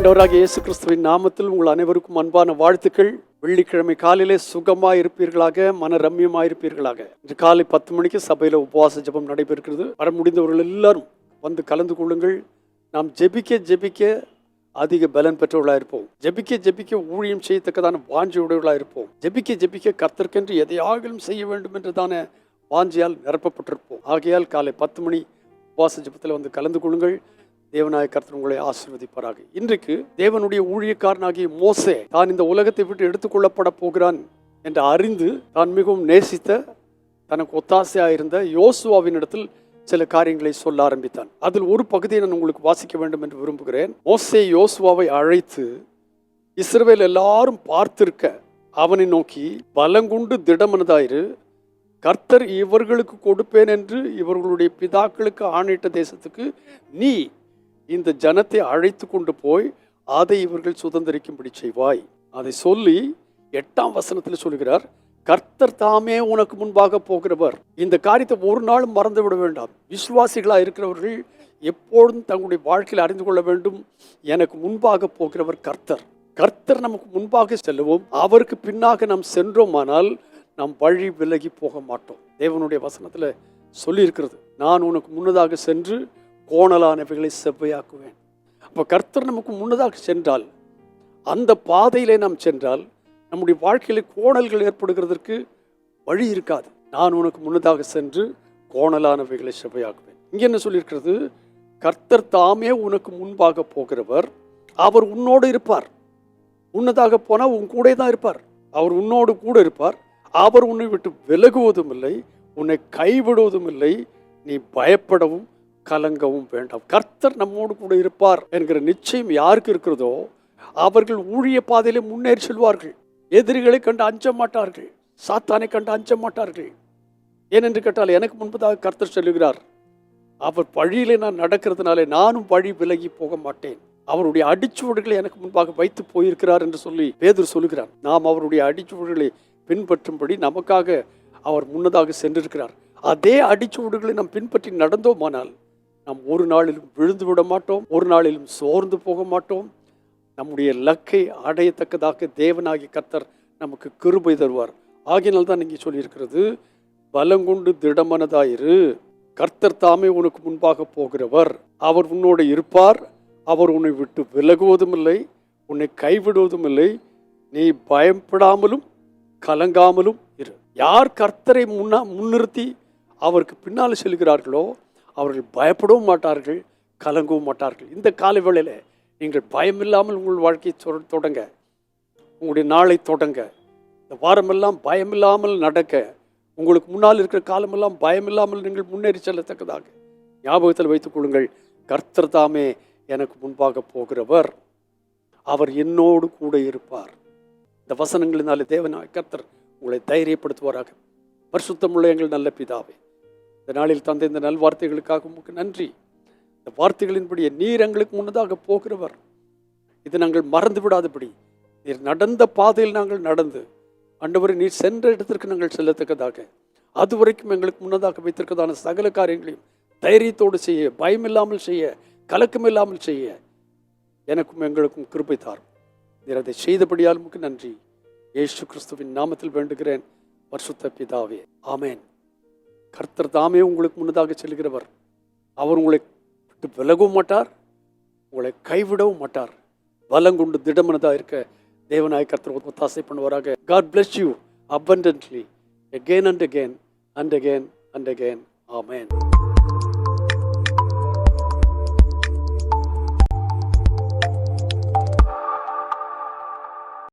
ஆண்டவராக இயேசு கிறிஸ்துவின் நாமத்தில் உங்கள் அனைவருக்கும் அன்பான வாழ்த்துக்கள். வெள்ளிக்கிழமை காலையிலே சுகமாக இருப்பீர்களாக மன ரம்யமாக இருப்பீர்களாக இன்று காலை பத்து மணிக்கு சபையில் உபவாச ஜெபம் நடைபெறுகிறது. வர முடிந்தவர்கள் எல்லாரும் வந்து கலந்து கொள்ளுங்கள். நாம் ஜெபிக்க ஜெபிக்க அதிக பலன் பெற்றவர்களாக இருப்போம். ஜெபிக்க ஜெபிக்க ஊழியம் செய்யத்தக்கதான வாஞ்சியுடையவர்களாக இருப்போம். ஜெபிக்க ஜெபிக்க கர்த்தர்க்கென்று எதையாகிலும் செய்ய வேண்டும் என்றுதான வாஞ்சியால் நிரப்பப்பட்டிருப்போம். ஆகையால் காலை பத்து மணி உபவாச ஜெபத்தில் வந்து கலந்து கொள்ளுங்கள். தேவனாய கர்த்தர் உங்களை ஆசிர்வதிப்பாராக. இன்றைக்கு தேவனுடைய ஊழியக்காரனாகிய மோசே தான் இந்த உலகத்தை விட்டு எடுத்துக்கொள்ளப்பட போகிறான் என்று அறிந்து தான் மிகவும் நேசித்த தனக்கு ஒத்தாசையாக இருந்த யோசுவாவினிடத்தில் சில காரியங்களை சொல்ல ஆரம்பித்தான். அதில் ஒரு பகுதியை நான் உங்களுக்கு வாசிக்க வேண்டும் என்று விரும்புகிறேன். மோசே யோசுவாவை அழைத்து இஸ்ரவேல் எல்லாரும் பார்த்திருக்க அவனை நோக்கி பலங்குண்டு திடமனதாயிரு. கர்த்தர் இவர்களுக்கு கொடுப்பேன் என்று இவர்களுடைய பிதாக்களுக்கு ஆணையிட்ட தேசத்துக்கு நீ இந்த ஜனத்தை அழைத்து கொண்டு போய் அதை இவர்கள் சுதந்திரிக்கும்படி செய்வாய். அதை சொல்லி எட்டாம் வசனத்தில் சொல்கிறார் கர்த்தர் தாமே உனக்கு முன்பாக போகிறவர். இந்த காரியத்தை ஒரு நாளும் மறந்து விட வேண்டாம். விசுவாசிகளாக இருக்கிறவர்கள் எப்பொழுதும் தங்களுடைய வாழ்க்கையில் அறிந்து கொள்ள வேண்டும். எனக்கு முன்பாக போகிறவர் கர்த்தர். கர்த்தர் நமக்கு முன்பாக செல்லுவோம். அவருக்கு பின்னாக நாம் சென்றோமானால் நாம் வழி விலகி போக மாட்டோம். தேவனுடைய வசனத்தில் சொல்லியிருக்கிறது நான் உனக்கு முன்னதாக சென்று கோணலானவைகளை செவ்வையாக்குவேன். அப்போ கர்த்தர் நமக்கு முன்னதாக சென்றால் அந்த பாதையிலே நாம் சென்றால் நம்முடைய வாழ்க்கையில் கோணல்கள் ஏற்படுகிறதற்கு வழி இருக்காது. நான் உனக்கு முன்னதாக சென்று கோணலானவைகளை செவ்வையாக்குவேன். இங்கே என்ன சொல்லியிருக்கிறது? கர்த்தர் தாமே உனக்கு முன்பாக போகிறவர் அவர் உன்னோடு இருப்பார். உன்னதாக போனால் உன் கூட தான் இருப்பார். அவர் உன்னோடு கூட இருப்பார். அவர் உன்னை விட்டு விலகுவதும் இல்லை உன்னை கைவிடுவதும் இல்லை நீ பயப்படவும் கலங்கவும் வேண்டாம். கர்த்தர் நம்மோடு கூட இருப்பார் என்கிற நிச்சயம் யாருக்கு இருக்கிறதோ அவர்கள் ஊழிய பாதையிலே முன்னேறி செல்வார்கள். எதிரிகளை கண்டு அஞ்ச மாட்டார்கள். சாத்தானை கண்டு அஞ்ச மாட்டார்கள். ஏனென்று கேட்டால் எனக்கு முன்பதாக கர்த்தர் சொல்லுகிறார் அவர் வழியிலே நான் நடக்கிறதுனாலே நானும் வழி விலகி போக மாட்டேன். அவருடைய அடிச்சுவடுகளை எனக்கு முன்பாக வைத்து போயிருக்கிறார் என்று சொல்லி பேதர் சொல்லுகிறார். நாம் அவருடைய அடிச்சுவடுகளை பின்பற்றும்படி நமக்காக அவர் முன்னதாக சென்றிருக்கிறார். அதே அடிச்சுவடுகளை நாம் பின்பற்றி நடந்தோமானால் நாம் ஒரு நாளிலும் விழுந்து விட மாட்டோம் ஒரு நாளிலும் சோர்ந்து போக மாட்டோம். நம்முடைய லக்கை அடையத்தக்கதாக தேவனாகி கர்த்தர் நமக்கு கிருபை தருவார். ஆகினால் தான் இங்கே சொல்லியிருக்கிறது பலங்கொண்டு திடமனதாயிரு. கர்த்தர் தாமே உனக்கு முன்பாக போகிறவர். அவர் உன்னோடு இருப்பார். அவர் உன்னை விட்டு விலகுவதும் இல்லை உன்னை கைவிடுவதும் இல்லை நீ பயப்படாமலும் கலங்காமலும் இரு. யார் கர்த்தரை முன்னா முன்னிறுத்தி அவருக்கு பின்னால் செல்கிறார்களோ அவர்கள் பயப்படவும் மாட்டார்கள் கலங்கவும் மாட்டார்கள். இந்த கால வேளையில் நீங்கள் பயமில்லாமல் உங்கள் வாழ்க்கையை சொ தொடங்க. உங்களுடைய நாளை தொடங்க. இந்த வாரமெல்லாம் பயமில்லாமல் நடக்க. உங்களுக்கு முன்னால் இருக்கிற காலமெல்லாம் பயமில்லாமல் நீங்கள் முன்னேறி செல்லத்தக்கதாக ஞாபகத்தில் வைத்துக் கொள்ளுங்கள். கர்த்தர் தாமே எனக்கு முன்பாக போகிறவர். அவர் என்னோடு கூட இருப்பார். இந்த வசனங்களினாலே தேவனாய் கர்த்தர் உங்களை தைரியப்படுத்துவாராக. பரிசுத்தமுள்ள எங்கள் நல்ல பிதாவே. இந்த நாளில் தந்த இந்த நல்வார்த்தைகளுக்காக உமக்கு நன்றி. இந்த வார்த்தைகளின்படி நீர் எங்களுக்கு முன்னதாக போகிறவர். இது நாங்கள் மறந்து விடாதபடி. நீர் நடந்த பாதையில் நாங்கள் நடந்து ஆண்டவரை நீர் சென்ற இடத்திற்கு நாங்கள் செல்லத்தக்கதாக. அது வரைக்கும் எங்களுக்கு முன்னதாக வைத்திருக்கதான சகல காரியங்களையும் தைரியத்தோடு செய்ய பயமில்லாமல் செய்ய கலக்கமில்லாமல் செய்ய எனக்கும் எங்களுக்கும் கிருப்பை தாரும். நீர் அதை செய்தபடியால் நன்றி. ஏசு கிறிஸ்துவின் நாமத்தில் வேண்டுகிறேன். வருஷத்த பிதாவே. ஆமேன். கர்த்தர் தாமே உங்களுக்கு முன்னதாக செல்கிறவர். அவர் உங்களை விட்டு விலகவும் மாட்டார் உங்களை கைவிடவும் மாட்டார். பலங்கொண்டு திடமனதாக இருக்க தேவநாயக கர்த்தர் ஒத்தாசை பண்ணுவாராக. God bless you abundantly again and again and again and again. Amen